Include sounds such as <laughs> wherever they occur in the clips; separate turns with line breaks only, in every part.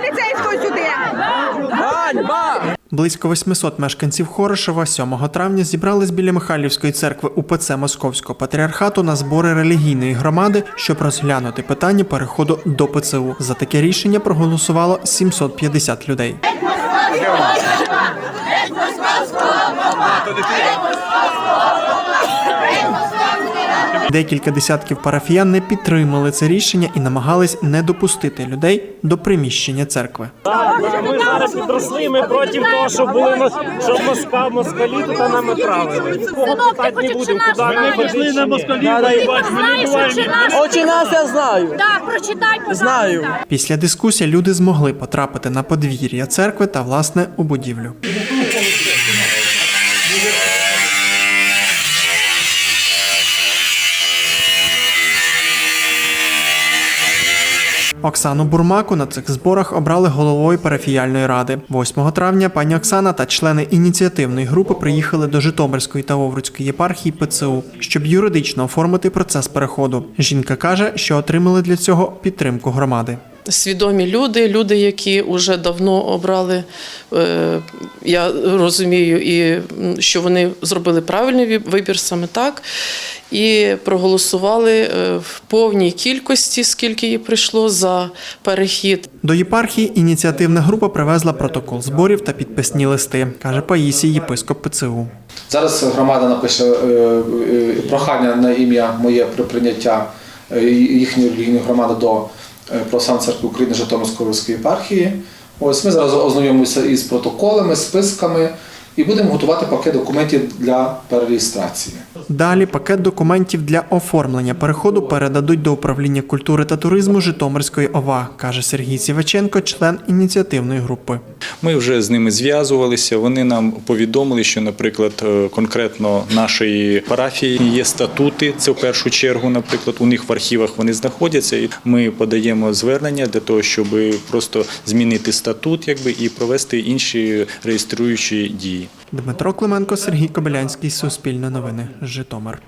поліцейського сюди.
Близько 800 мешканців Хорошева 7 травня зібрались біля Михайлівської церкви УПЦ Московського патріархату на збори релігійної громади, щоб розглянути питання переходу до ПЦУ. За таке рішення проголосувало 750 людей. Декілька десятків парафіян не підтримали це рішення і намагались не допустити людей до приміщення церкви.
Ми зараз підросли, ми проти того, щоб були щоб моска, москалі тут нами правили. Питати не будемо, куди ми пішли на москалі,
Очі нас я знаю.
Так, прочитай,
Знаю.
Після дискусії люди змогли потрапити на подвір'я церкви та власне у будівлю. Оксану Бурмаку на цих зборах обрали головою парафіяльної ради. 8 травня пані Оксана та члени ініціативної групи приїхали до Житомирської та Овруцької єпархії ПЦУ, щоб юридично оформити процес переходу. Жінка каже, що отримали для цього підтримку громади.
Свідомі люди, люди, які вже давно обрали. е, Я розумію, і що вони зробили правильний вибір саме так. І проголосували е, в повній кількості, скільки їй прийшло за перехід.
До єпархії ініціативна група привезла протокол зборів та підписні листи, каже Паїсій, єпископ ПЦУ.
Зараз громада напише е, прохання на ім'я моє про прийняття їхньої релігійної громади до Православної церкви України Житомирської єпархії. Ось ми зараз ознайомимося із протоколами, списками і будемо готувати пакет документів для перереєстрації.
Далі пакет документів для оформлення переходу передадуть до управління культури та туризму Житомирської ОВА, каже Сергій Сіваченко, член ініціативної групи.
Ми вже з ними зв'язувалися. Вони нам повідомили, що, наприклад, е, конкретно нашої парафії є статути. Це в першу чергу, наприклад, у них в архівах вони знаходяться. І ми подаємо звернення для того, щоб просто змінити статут, якби і провести інші реєструючі дії.
Дмитро Клименко, Сергій Кобилянський, Суспільне новини, Житомир.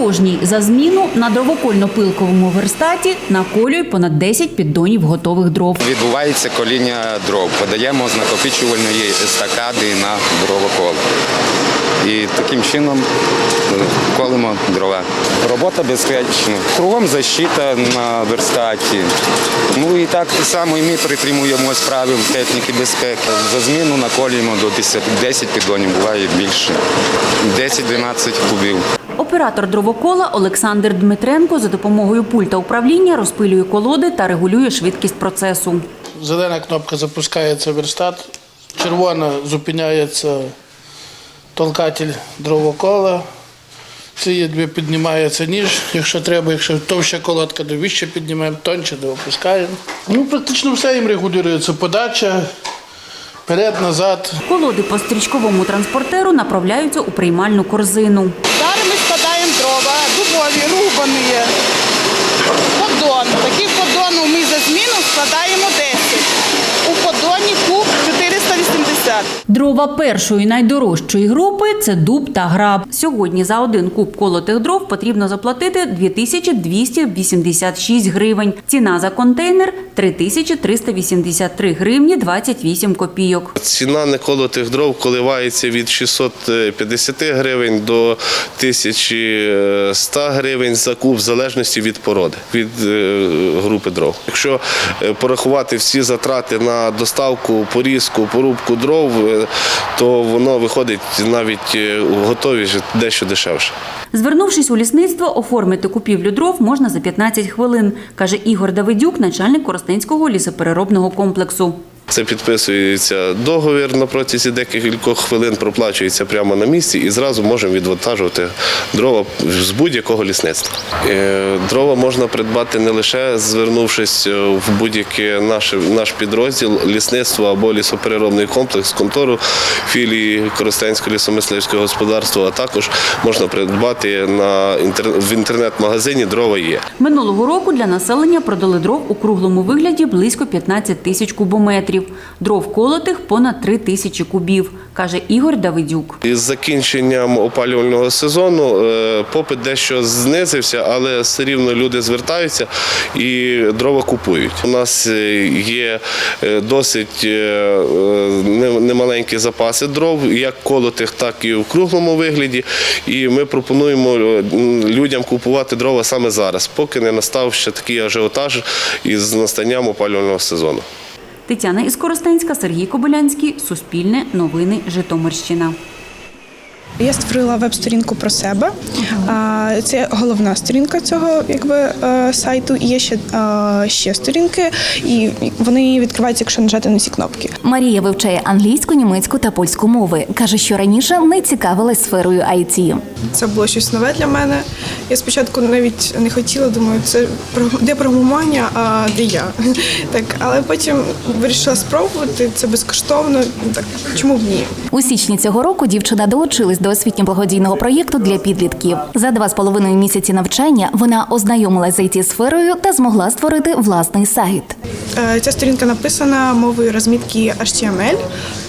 Подорожній за зміну на дровокольно-пилковому верстаті наколює понад 10 піддонів готових дров.
Відбувається коління дров. Подаємо з накопичувальної естакади на дровокол. І таким чином е, колимо дрова. Робота безпечна. Кругом защита на верстаті. Ну і так само і ми притримуємось правил техніки безпеки. За зміну наколюємо до 10, 10 піддонів, буває більше. 10-12 кубів.
Оператор дровокола Олександр Дмитренко за допомогою пульта управління розпилює колоди та регулює швидкість процесу.
Зелена кнопка запускається верстат, червона зупиняється толкатель дровокола. Дві піднімається ніж, якщо треба, якщо товща колодка, то вище піднімаємо, тонче, то опускаємо. Ну, практично все їм регулюється. Подача, вперед, назад.
Колоди по стрічковому транспортеру направляються у приймальну корзину.
Зараз ми складаємо дрова, дубові, рубані. Поддон. Таких поддонів ми за зміну складаємо 10. У поддоні куб 480.
Дрова першої найдорожчої групи це дуб та граб. Сьогодні за один куб колотих дров потрібно заплатити 2286 гривень. Ціна за контейнер 3383 гривні 28 копійок.
Ціна неколотих дров коливається від 650 гривень до 1100 гривень за куб, в залежності від породи, від е, групи дров. Якщо е, порахувати всі затрати на доставку, порізку, порубку дров, е, то воно виходить навіть е, готові дещо дешевше.
Звернувшись у лісництво, оформити купівлю дров можна за 15 хвилин, каже Ігор Давидюк, начальник Коростенського лісопереробного комплексу.
Це підписується договір на протязі декількох хвилин, проплачується прямо на місці і зразу можемо відвантажувати дрова з будь-якого лісництва. Е, Дрова можна придбати не лише звернувшись е, в будь-який наш, підрозділ, лісництво або лісопереробний комплекс, контору філії Коростенського лісомисливського господарства, а також можна придбати в інтернет-магазині дрова є.
Минулого року для населення продали дров у круглому вигляді близько 15 тисяч кубометрів.
Метрів. Дров колотих понад 3 тисячі кубів, каже Ігор Давидюк.
Із закінченням опалювального сезону е, попит дещо знизився, але все рівно люди звертаються і дрова купують. У нас е, є е, досить не- немаленькі запаси дров, як колотих, так і в круглому вигляді. І ми пропонуємо людям купувати дрова саме зараз, поки не настав ще такий ажіотаж із настанням опалювального сезону.
Тетяна Іскоростенська, Сергій Кобилянський, Суспільне, Новини, Житомирщина.
Я створила веб-сторінку про себе. Це головна сторінка цього якби, е, сайту. І є ще, е, ще сторінки, і вони відкриваються, якщо нажати на ці кнопки.
Марія вивчає англійську, німецьку та польську мови. каже, що раніше не цікавилась сферою IT.
Це було щось нове для мене. Я спочатку навіть не хотіла, думаю, це про- де програмування, а де я. <laughs> Так, але потім вирішила спробувати. Це безкоштовно. Так чому б ні?
У січні цього року дівчина долучилась до освітньо-благодійного проєкту для підлітків. За два з половиною місяці навчання вона ознайомилася з it сферою та змогла створити власний сайт.
Е, Ця сторінка написана мовою розмітки HTML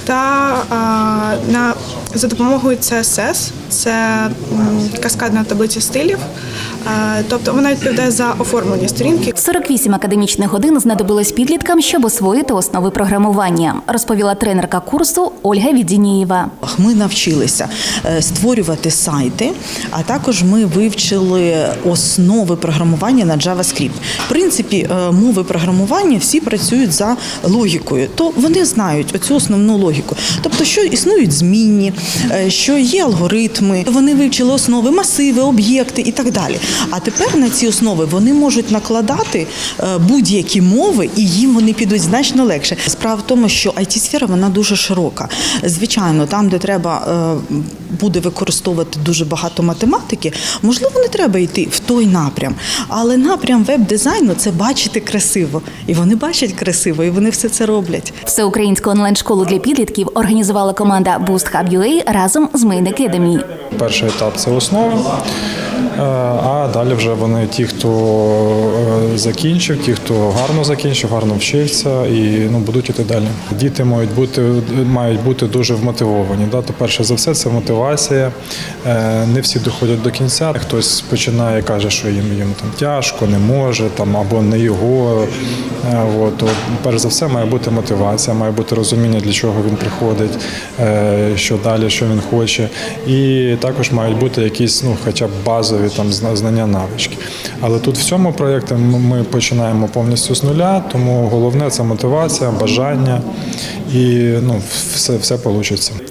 та е, на за допомогою CSS. Це м, каскадна таблиця стилів. Тобто вона відповідає за оформлення сторінки.
48 академічних годин знадобилось підліткам, щоб освоїти основи програмування, розповіла тренерка курсу Ольга Відінієва.
Ми навчилися е, створювати сайти, а також ми вивчили основи програмування на JavaScript. В принципі, е, мови програмування всі працюють за логікою, то вони знають оцю основну логіку. Тобто, що існують змінні, е, що є алгоритми, вони вивчили основи, масиви, об'єкти і так далі. А тепер на ці основи вони можуть накладати е, будь-які мови, і їм вони підуть значно легше. Справа в тому, що it сфера вона дуже широка. Звичайно, там, де треба е, буде використовувати дуже багато математики, можливо, не треба йти в той напрям. Але напрям веб-дизайну це бачити красиво. І вони бачать красиво, і вони все це роблять.
Всеукраїнську онлайн-школу для підлітків організувала команда Boost Hub UA разом з Main Academy.
Перший етап це основи, е, а далі вже вони ті, хто е, закінчив, ті, хто гарно закінчив, гарно вчився і ну, будуть іти далі. Діти мають бути, мають бути дуже вмотивовані. Да? То перше за все це мотивація. Е, Не всі доходять до кінця. Хтось починає і каже, що їм, їм там тяжко, не може, там, або не його. Е, От, то, перш за все, має бути мотивація, має бути розуміння, для чого він приходить, е, що далі, що він хоче. І також мають бути якісь, ну, хоча б базові там знання, навички. Але тут в цьому проєкті ми- починаємо повністю з нуля, тому головне це мотивація, бажання і ну, все, все вийде.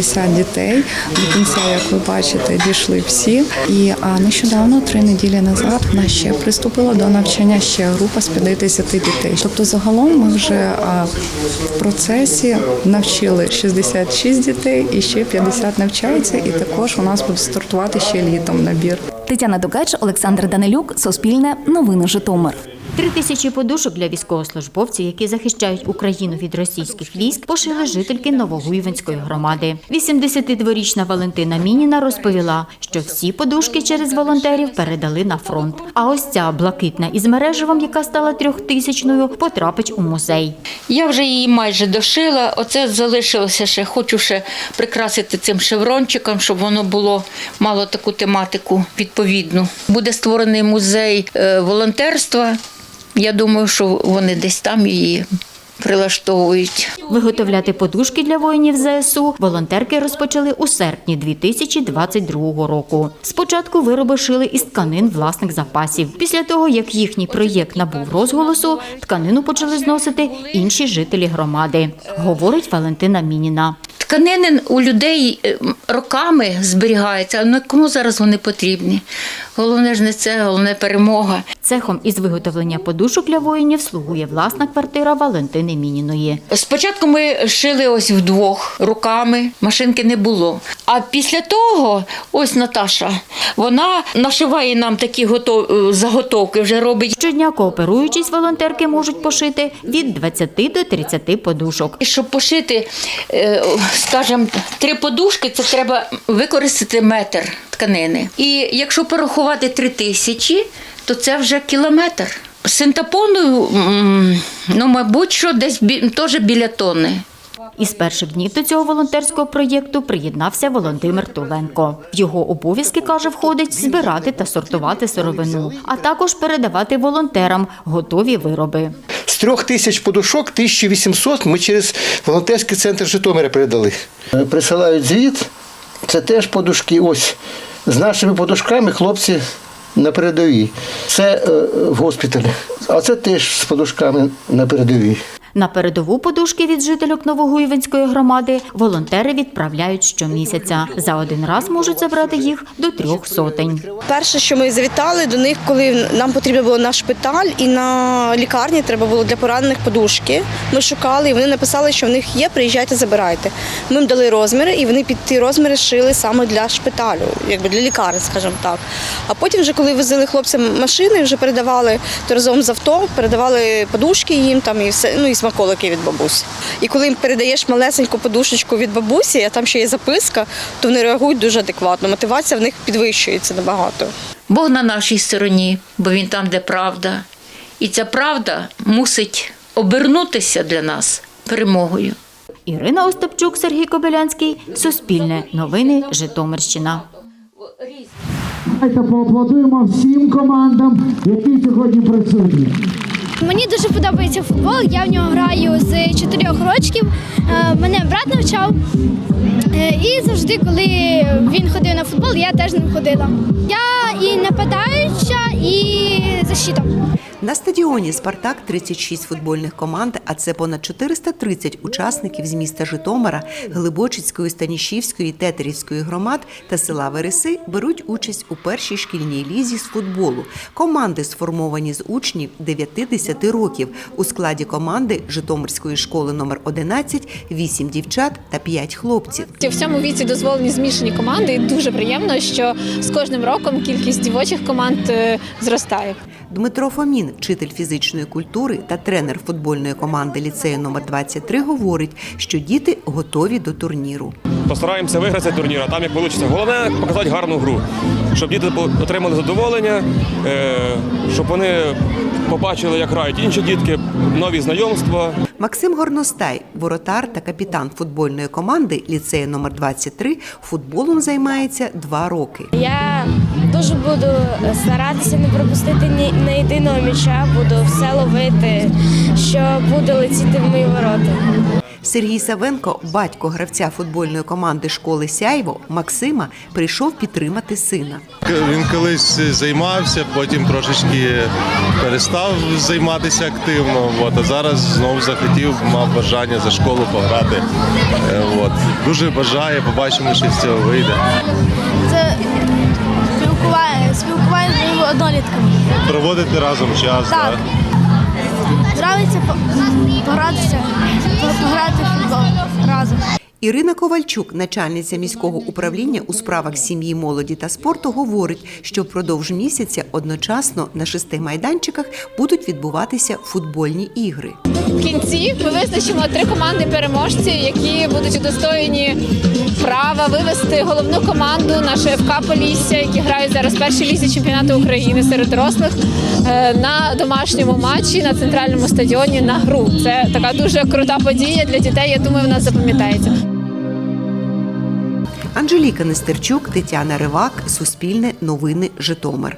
дітей. До кінця, як ви бачите, дійшли всі. І нещодавно, три неділі назад, в нас ще приступила до навчання ще група з 50 дітей. Тобто, загалом ми вже в процесі навчили 66 дітей і ще 50 навчаються. І також у нас буде стартувати ще літом набір.
Тетяна Дукач, Олександр Данилюк, Суспільне, Новини Житомир.
Три тисячі подушок для військовослужбовців, які захищають Україну від російських військ, пошили жительки Новогуйвинської громади. 82-річна Валентина Мініна розповіла, що всі подушки через волонтерів передали на фронт. А ось ця блакитна із мережевом, яка стала трьохтисячною, потрапить у музей.
Я вже її майже дошила. Оце залишилося ще. Хочу ще прикрасити цим шеврончиком, щоб воно було мало таку тематику відповідну. Буде створений музей е, волонтерства. Я думаю, що вони десь там її прилаштовують.
Виготовляти подушки для воїнів ЗСУ волонтерки розпочали у серпні 2022 року. Спочатку вироби шили із тканин власних запасів. Після того, як їхній проєкт набув розголосу, тканину почали зносити інші жителі громади, говорить Валентина Мініна.
Тканини у людей е, роками зберігаються, а на кому зараз вони потрібні? Головне ж не це, головне перемога.
Цехом із виготовлення подушок для воїнів слугує власна квартира Валентини Мініної.
Спочатку ми шили ось вдвох руками, машинки не було. А після того, ось Наташа, вона нашиває нам такі готов... заготовки, вже робить.
Щодня кооперуючись, волонтерки можуть пошити від 20 до 30 подушок.
І щоб пошити, е, скажімо, три подушки, це треба використати метр тканини. І якщо порахувати три тисячі, то це вже кілометр. Синтепону, м, ну, мабуть, що десь теж біля тонни.
Із перших днів до цього волонтерського проєкту приєднався Володимир Туленко. В його обов'язки, каже, входить збирати та сортувати сировину, а також передавати волонтерам готові вироби.
З трьох тисяч подушок 1800 ми через волонтерський центр Житомира передали. Присилають звіт, це теж подушки. Ось з нашими подушками хлопці на передовій. Це е, в госпіталі, а це теж з подушками на передовій.
На передову подушки від жительок Новогуєвинської громади волонтери відправляють щомісяця. За один раз можуть забрати їх до трьох сотень.
Перше, що ми завітали до них, коли нам потрібно було на шпиталь і на лікарні треба було для поранених подушки. Ми шукали, і вони написали, що в них є, приїжджайте, забирайте. Ми їм дали розміри, і вони під ті розміри шили саме для шпиталю, якби для лікарні, скажімо так. А потім, вже коли возили хлопцям машини, вже передавали то разом з авто, передавали подушки їм там і все, ну і смаколики від бабусі. І коли їм передаєш малесеньку подушечку від бабусі, а там ще є записка, то вони реагують дуже адекватно. Мотивація в них підвищується набагато.
Бог на нашій стороні, бо він там, де правда. І ця правда мусить обернутися для нас перемогою.
Ірина Остапчук, Сергій Кобилянський, Суспільне, Новини, Житомирщина.
Давайте поаплодуємо всім командам, які сьогодні присутні.
Мені дуже подобається футбол. Я в нього граю з 4 років. Е, Мене брат навчав. Е, І завжди, коли він ходив на футбол, я теж ним ходила. Я і нападаюча, і защита.
На стадіоні Спартак 36 футбольних команд, а це понад 430 учасників з міста Житомира, Глибочицької, Станішівської, Тетерівської громад та села Вереси беруть участь у першій шкільній лізі з футболу. Команди сформовані з учнів 9-10 років. У складі команди Житомирської школи номер 11 – 8 дівчат та 5 хлопців.
В цьому віці дозволені змішані команди, і дуже приємно, що з кожним роком кількість дівочих команд е, зростає.
Дмитро Фомін, вчитель фізичної культури та тренер футбольної команди ліцею номер 23 говорить, що діти готові до турніру.
Постараємося виграти цей турнір, а там як вийде. Головне показати гарну гру, щоб діти отримали задоволення, е, щоб вони побачили, як грають інші дітки, нові знайомства.
Максим Горностай, воротар та капітан футбольної команди ліцею номер 23 футболом займається два роки.
Я дуже буду старатися не пропустити ні на єдиного м'яча, буду все ловити, що буде летіти в мої ворота.
Сергій Савенко, батько гравця футбольної команди школи Сяйво Максима, прийшов підтримати сина.
Він колись займався, потім трошечки перестав займатися активно. От, а зараз знову захотів, мав бажання за школу пограти. Е, От. Дуже бажає, побачимо, що з цього вийде.
Це однолітками.
Проводити разом час.
Так. Нравиться погратися, пограти в футбол разом.
Ірина Ковальчук, начальниця міського управління у справах сім'ї, молоді та спорту, говорить, що впродовж місяця одночасно на шести майданчиках будуть відбуватися футбольні ігри.
В кінці ми визначимо три команди переможців, які будуть удостоєні права вивести головну команду нашої ФК Полісся, які грають зараз в першій чемпіонату України серед дорослих е, на домашньому матчі на центральному стадіоні на гру. Це така дуже крута подія для дітей. Я думаю, вона запам'ятається.
Анжеліка Нестерчук, Тетяна Ривак, Суспільне, Новини, Житомир.